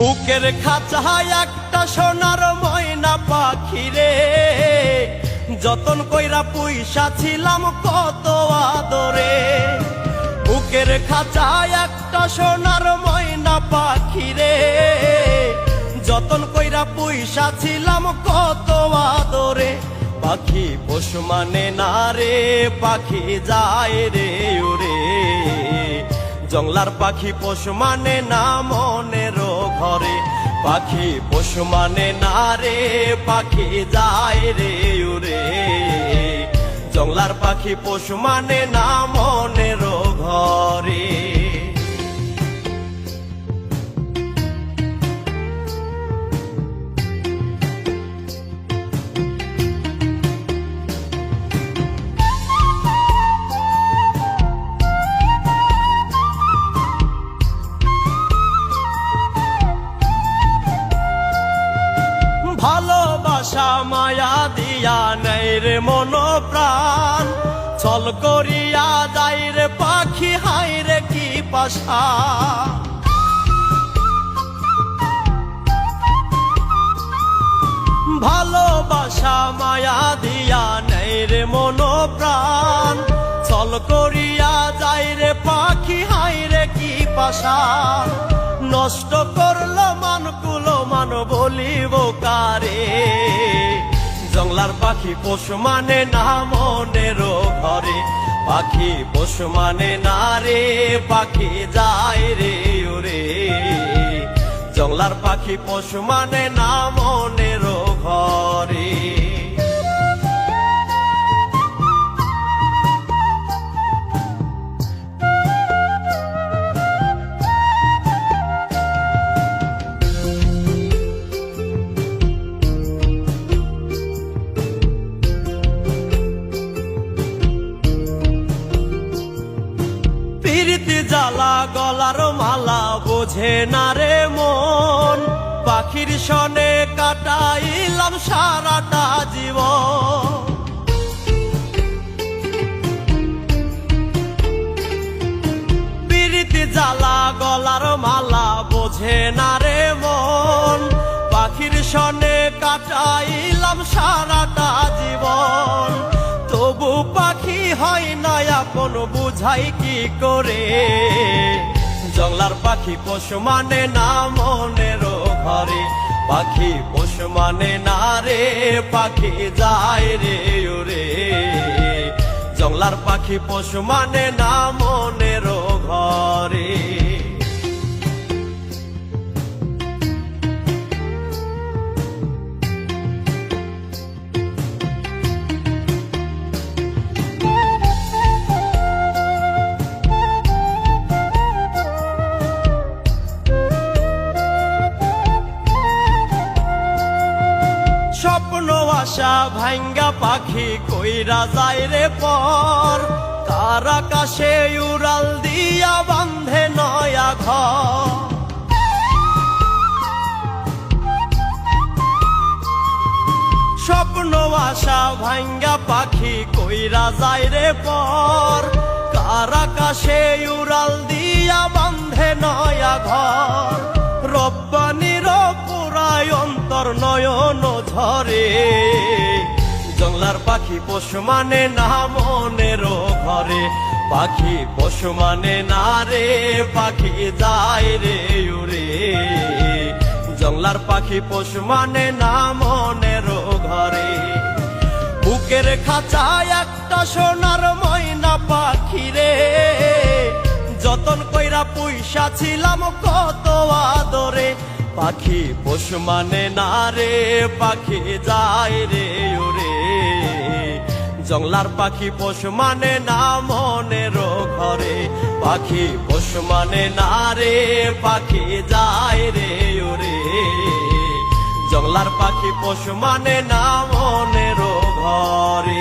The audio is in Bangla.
বুকের খাঁচায় একটা সোনার ময়না পাখি রে। যতন কইরা পুইসা ছিলাম কত আদরে। বুকের খাঁচায় একটা সোনার ময়না পাখি রে। যতন কইরা পুইসা ছিলাম কত আদরে। পাখি পশু মানে না রে, পাখি যায় রে ওরে জংলার পাখি পশু মানে না মনের ঘরে, পাখি পশু মানে না রে, পাখি যায় রে উরে জংলার পাখি পশু মানে না মনের মায়া দিয়া নেই রে মন প্রাণ চল করিয়া যাই রে পাখি, হাই রে কি পাশা। ভালোবাসা মায়া দিয়া নেই রে মন প্রাণ চল করিয়া যাই রে পাখি, হাই রে কি পাশা। নষ্ট করল মানকুলো মান বলিব কারে? জংলার পাখি পশু মানে না মনের ঘরে। পাখি পশু মানে না রে, পাখি যায় রে, ওরে। জংলার পাখি পশু মানে না মনের ঘরে। প্রীতি জ্বালা গলার মালা বোঝে না রে মন। পাখির সনে কাটাইলাম সারাটা জীবন। প্রীতি জ্বালা গলার মালা বোঝে না রে মন। পাখির সনে কাটাইলাম সারাটা জীবন। তবু পাখি হয় না আপন বুঝাই কি করে? জংলার পাখি পশু মানে না মনের ঘরে? পাখি পশু মানে না রে, পাখি যায় রে ওরে। জংলার পাখি পশু মানে না মনের ঘরে। আশা ভাঙ্গা পাখি কইরা যায় রে পর। কার আকাশে উড়াল দিয়া বান্ধে নয়া ঘর। স্বপ্ন, আশা ভাঙ্গা পাখি কইরা যায় রে পর। কার আকাশে উড়াল দিয়া বান্ধে নয়া ঘর। রব্বানির পুরায় অন্তর নয়ন ঝরে জংলার পাখি পশু মানে না মনের ঘরে। পাখি পশু মানে না রে, পাখি যায় রে উড়ে। জংলার পাখি পশু মানে না মনের ঘরে। বুকের খাঁচায় একটা সোনার ময়না পাখি রে। যতন কইরা পয়সা ছিলাম কত আদরে। পাখি পশু মানে না রে, পাখি যায় রে, ওরে। জংলার পাখি পশু মানে না মনের ঘরে। পাখি পশু মানে না রে, পাখি যায় রে, ওরে। জংলার পাখি পশু মানে না মনের ঘরে।